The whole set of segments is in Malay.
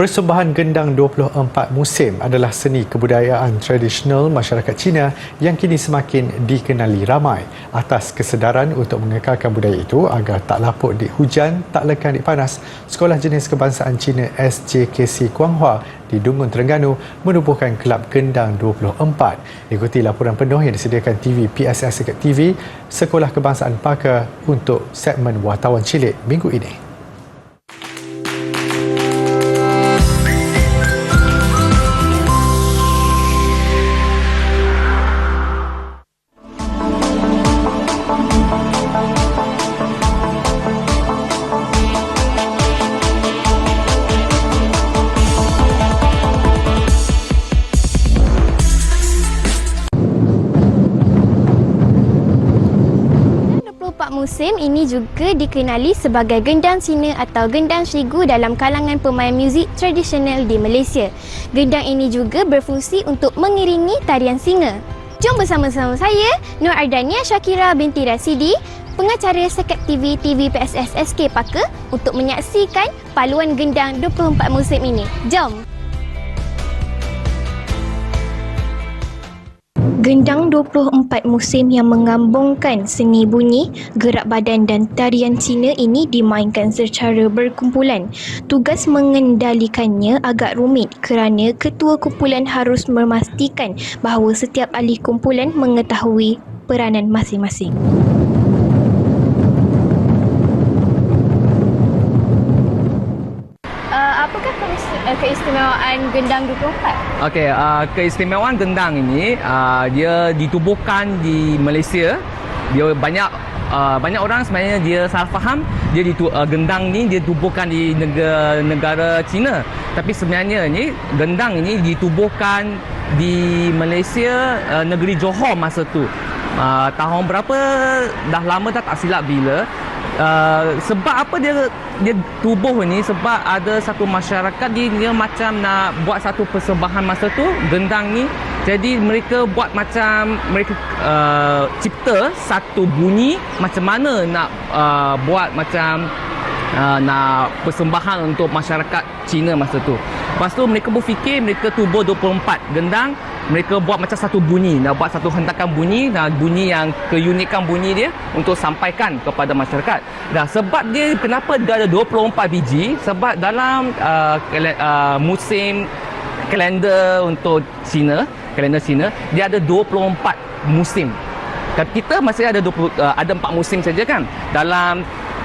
Persembahan gendang 24 musim adalah seni kebudayaan tradisional masyarakat Cina yang kini semakin dikenali ramai. Atas kesedaran untuk mengekalkan budaya itu agar tak lapuk di hujan, tak lekang di panas, Sekolah Jenis Kebangsaan Cina SJKC Kuanghua di Dungun Terengganu menubuhkan Kelab Gendang 24. Ikuti laporan penuh yang disediakan TV PSS Sekat TV Sekolah Kebangsaan Paka untuk segmen Wartawan Cilik minggu ini. Pak musim ini juga dikenali sebagai gendang Cina atau gendang Shigu dalam kalangan pemain muzik tradisional di Malaysia. Gendang ini juga berfungsi untuk mengiringi tarian singa. Jom bersama-sama saya, Nur Ardania Syakira binti Rasidi, pengacara Sekat TV TV PSS SK Paka untuk menyaksikan paluan gendang 24 musim ini. Jom! Gendang 24 musim yang mengambungkan seni bunyi, gerak badan dan tarian Cina ini dimainkan secara berkumpulan. Tugas mengendalikannya agak rumit kerana ketua kumpulan harus memastikan bahawa setiap ahli kumpulan mengetahui peranan masing-masing. Uh, apakah uh, keistimewaan gendang 24? Okey, uh, keistimewaan gendang ini uh, dia ditubuhkan di Malaysia. Dia banyak uh, banyak orang sebenarnya dia salah faham dia ditu, uh, gendang ni dia tubuhkan di negara negara China. Tapi sebenarnya ni gendang ini ditubuhkan di Malaysia uh, negeri Johor masa tu. Uh, tahun berapa dah lama dah tak silap bila Uh, sebab apa dia dia tubuh ni? Sebab ada satu masyarakat dia, dia macam nak buat satu persembahan masa tu gendang ni. Jadi mereka buat macam mereka uh, cipta satu bunyi macam mana nak uh, buat macam uh, nak persembahan untuk masyarakat Cina masa tu. Lepas tu mereka berfikir mereka tubuh 24 gendang mereka buat macam satu bunyi. Nak buat satu hentakan bunyi dan bunyi yang keunikan bunyi dia untuk sampaikan kepada masyarakat. Dan sebab dia kenapa dia ada 24 biji? Sebab dalam uh, uh, musim kalender untuk Cina kalender Cina dia ada 24 musim. Kita masih ada 20 uh, ada 4 musim saja kan? Dalam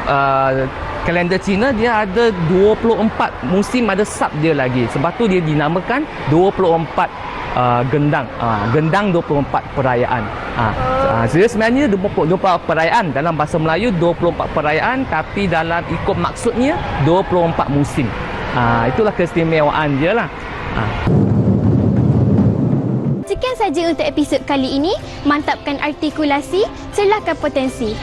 uh, kalender Cina dia ada 24 musim ada sub dia lagi. Sebab tu dia dinamakan 24 uh, gendang uh, gendang 24 perayaan uh, uh, jadi sebenarnya 24, 24 perayaan dalam bahasa Melayu 24 perayaan tapi dalam ikut maksudnya 24 musim uh, itulah keistimewaan dia lah uh. Sekian saja untuk episod kali ini. Mantapkan artikulasi, celahkan potensi.